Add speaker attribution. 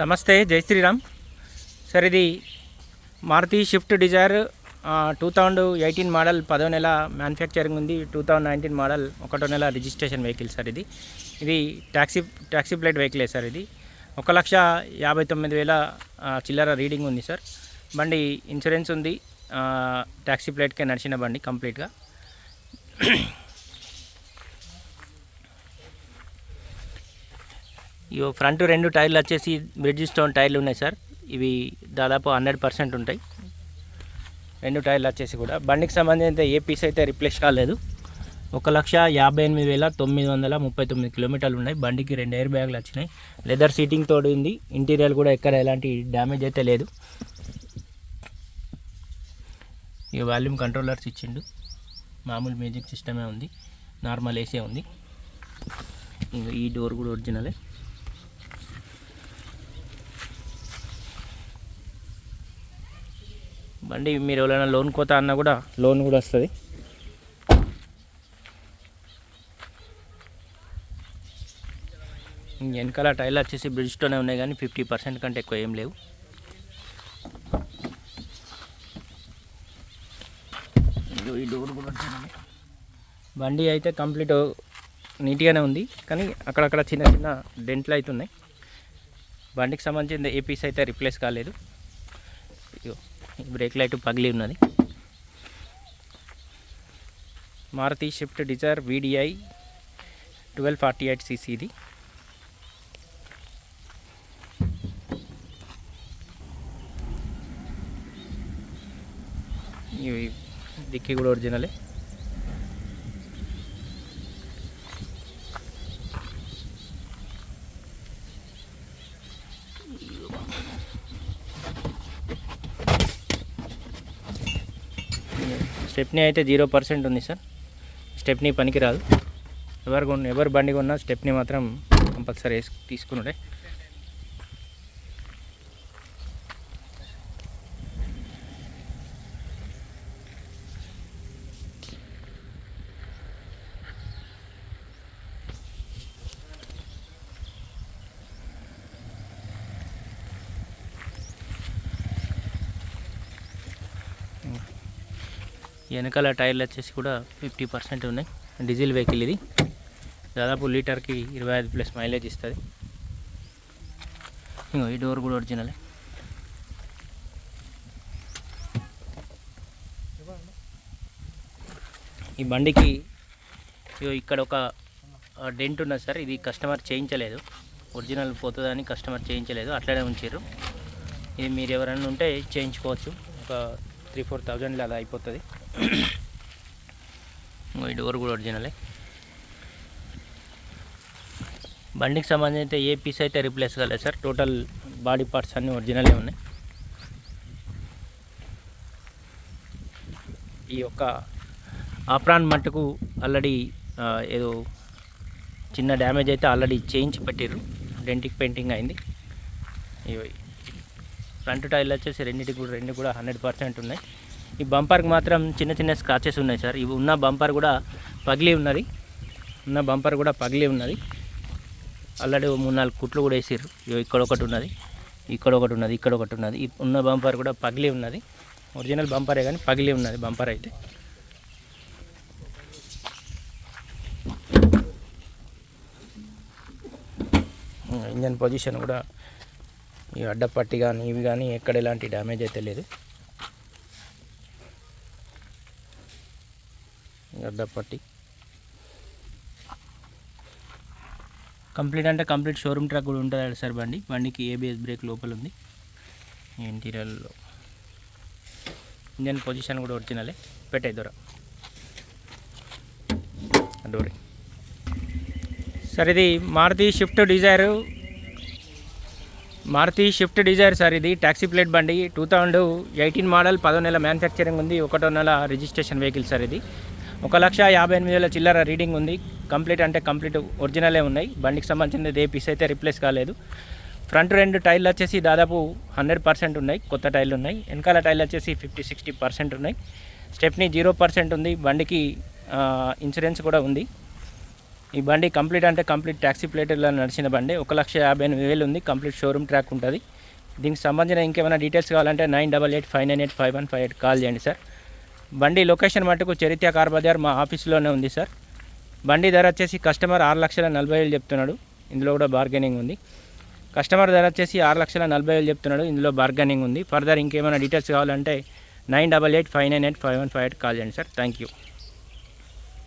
Speaker 1: నమస్తే జై శ్రీరామ్. సార్ ఇది Maruti Swift Dzire two thousand eighteen model పదో నెల మ్యానుఫ్యాక్చరింగ్ ఉంది. టూ థౌజండ్ నైన్టీన్ మోడల్ ఒకటో నెల రిజిస్ట్రేషన్ వెహికల్ సార్ ఇది. ఇది ట్యాక్సీ ట్యాక్సీ ప్లేట్ వెహికలే సార్ ఇది. ఒక లక్ష యాభై తొమ్మిది వేల చిల్లర రీడింగ్ ఉంది సార్. బండి ఇన్సూరెన్స్ ఉంది. ట్యాక్సీ ప్లేట్కే నడిచిన బండి కంప్లీట్గా ఇవి ఫ్రంట్ రెండు టైర్లు వచ్చేసి బ్రిడ్జ్ స్టోన్ టైర్లు ఉన్నాయి సార్. ఇవి దాదాపు హండ్రెడ్ పర్సెంట్ ఉంటాయి. రెండు టైర్లు వచ్చేసి కూడా. బండికి సంబంధించిన ఏ పీస్ అయితే రిప్లేస్ కాలేదు. ఒక లక్ష యాభై ఎనిమిది వేల తొమ్మిది వందల ముప్పై తొమ్మిది కిలోమీటర్లు ఉన్నాయి. బండికి రెండు ఎయిర్ బ్యాగులు వచ్చినాయి. లెదర్ సీటింగ్ తోడు ఉంది. ఇంటీరియర్ కూడా ఎక్కడ ఎలాంటి డ్యామేజ్ అయితే లేదు. ఈ వాల్యూమ్ కంట్రోలర్స్ ఇచ్చిండు. మామూలు మ్యూజిక్ సిస్టమే ఉంది. నార్మల్ ఏసీ ఉంది. ఈ డోర్ కూడా ఒరిజినలే బండి మీరు ఎవరైనా లోన్ కోత అన్నా కూడా లోన్ కూడా వస్తుంది. వెనకాల టైర్లు వచ్చేసి బ్రిడ్జ్తోనే ఉన్నాయి కానీ ఫిఫ్టీ పర్సెంట్ కంటే ఎక్కువ ఏం లేవు. ఈ డోర్ కూడా బండి అయితే కంప్లీట్ నీట్గానే ఉంది కానీ అక్కడక్కడ చిన్న చిన్న డెంట్లు అయితే ఉన్నాయి. బండికి సంబంధించిన ఏ పీస్ అయితే రిప్లేస్ కాలేదు. ఇగో బ్రేక్ లైట్ పగిలి ఉన్నది. Maruti Swift Dzire VDI twelve forty eight సీసీది ఇవి డిక్కీ కూడా ఒరిజినలే స్టెప్నీ అయితే జీరో పర్సెంట్ ఉంది సార్. స్టెప్నీ పనికిరాదు. ఎవరు ఎవరు బండి కొన్నా స్టెప్నీ మాత్రం కంపల్సరీ వేసి తీసుకున్నాడే వెనకాల టైర్లు వచ్చేసి కూడా ఫిఫ్టీ పర్సెంట్ ఉన్నాయి. డీజిల్ వెహికల్ ఇది. దాదాపు లీటర్కి ఇరవై ఐదు ప్లస్ మైలేజ్ ఇస్తుంది. ఇంకో ఈ డోర్ కూడా ఒరిజినలే. ఈ బండికి ఇగో ఇక్కడ ఒక డెంట్ ఉన్నది సార్. ఇది కస్టమర్ చేయించలేదు. ఒరిజినల్ పోతుందని కస్టమర్ చేయించలేదు. అట్లనే ఉంచారు ఇది మీరు ఎవరైనా ఉంటే చేయించుకోవచ్చు. ఒక త్రీ ఫోర్ థౌజండ్లో అలా అయిపోతుంది. ఈ డోర్ కూడా ఒరిజినలే. బండికి సంబంధించి ఏ పీస్ అయితే రీప్లేస్ కాలేదు సార్. టోటల్ బాడీ పార్ట్స్ అన్నీ ఒరిజినలే ఉన్నాయి. ఈ యొక్క ఆప్రాన్ మట్టుకు ఆల్రెడీ ఏదో చిన్న డ్యామేజ్ అయితే ఆల్రెడీ చేయించి పెట్టారు డెంటిక్ పెయింటింగ్ అయింది. ఇవి ఫ్రంట్ టైర్లు వచ్చేసి రెండింటికి కూడా రెండు కూడా హండ్రెడ్ పర్సెంట్ ఉన్నాయి. ఈ బంపర్కి మాత్రం చిన్న చిన్న స్క్రాచెస్ ఉన్నాయి సార్. ఇవి ఉన్న బంపర్ కూడా పగిలి ఉన్నది. ఉన్న బంపర్ కూడా పగిలి ఉన్నది. ఆల్రెడీ మూడు నాలుగు కుట్లు కూడా వేసారు ఇగో ఇక్కడ ఒకటి ఉన్నది. ఇక్కడ ఒకటి ఉన్నది. ఇక్కడ ఒకటి ఉన్నది. ఉన్న బంపర్ కూడా పగిలి ఉన్నది. ఒరిజినల్ బంపరే కానీ పగిలి ఉన్నది బంపర్ అయితే. ఇంజన్ పొజిషన్ కూడా ఈ అడ్డపట్టి కానీ ఇవి కానీ ఎక్కడ ఎలాంటి డ్యామేజ్ అయితే లేదు. అడ్డపట్టి. కంప్లీట్ అంటే కంప్లీట్ షోరూమ్ ట్రాక్ కూడా ఉంటుంది సార్ బండి? బండికి ఏబిఎస్ బ్రేక్ లోపల ఉంది. ఇంటీరియర్లో ఇంజన్ పొజిషన్ కూడా ఒరిజినలే పెట్టే దూర. డోరీ సార్ ఇది Maruti Swift Dzire Maruti Swift Dzire sir ఇది. ట్యాక్సీ ప్లేట్ బండి. టూ థౌజండ్ ఎయిటీన్ మోడల్ పదో నెల మ్యానుఫ్యాక్చరింగ్ ఉంది. ఒకటో నెల రిజిస్ట్రేషన్ వెహికల్ సార్ ఇది. ఒక లక్ష యాభై ఎనిమిది వేల చిల్లర రీడింగ్ ఉంది. కంప్లీట్ అంటే కంప్లీట్ ఒరిజినలే ఉన్నాయి. బండికి సంబంధించినది ఏ పీస్ అయితే రిప్లేస్ కాలేదు. ఫ్రంట్ రెండు టైర్లు వచ్చేసి దాదాపు హండ్రెడ్ పర్సెంట్ ఉన్నాయి. కొత్త టైర్లు ఉన్నాయి. వెనకాల టైర్లు వచ్చేసి ఫిఫ్టీ సిక్స్టీ పర్సెంట్ ఉన్నాయి. స్టెప్నీ జీరో పర్సెంట్ ఉంది. బండికి ఇన్సూరెన్స్ కూడా ఉంది. ఈ బండి కంప్లీట్ అంటే కంప్లీట్ ట్యాక్సీ ప్లేటర్లో నడిచిన బండి. ఒక లక్ష యాభై ఎనిమిది వేలు ఉంది. కంప్లీట్ షోరూమ్ ట్రాక్ ఉంటుంది. దీనికి సంబంధించిన ఇంకేమైనా డీటెయిల్స్ కావాలంటే nine double eight five nine eight five one five eight call చేయండి సార్. బండి లొకేషన్ మటుకు చరిత్ర కార్ బజార్ మా ఆఫీస్లోనే ఉంది సార్. బండి ధర వచ్చేసి కస్టమర్ ఆరు లక్షల నలభై వేలు చెప్తున్నాడు. ఇందులో కూడా బార్గెనింగ్ ఉంది. కస్టమర్ ధర వచ్చేసి ఆరు లక్షల నలభై వేలు చెప్తున్నాడు. ఇందులో బార్గెనింగ్ ఉంది. ఫర్దర్ ఇంకేమైనా డీటెయిల్స్ కావాలంటే nine double eight five nine eight five one five eight call చేయండి సార్. Thank you.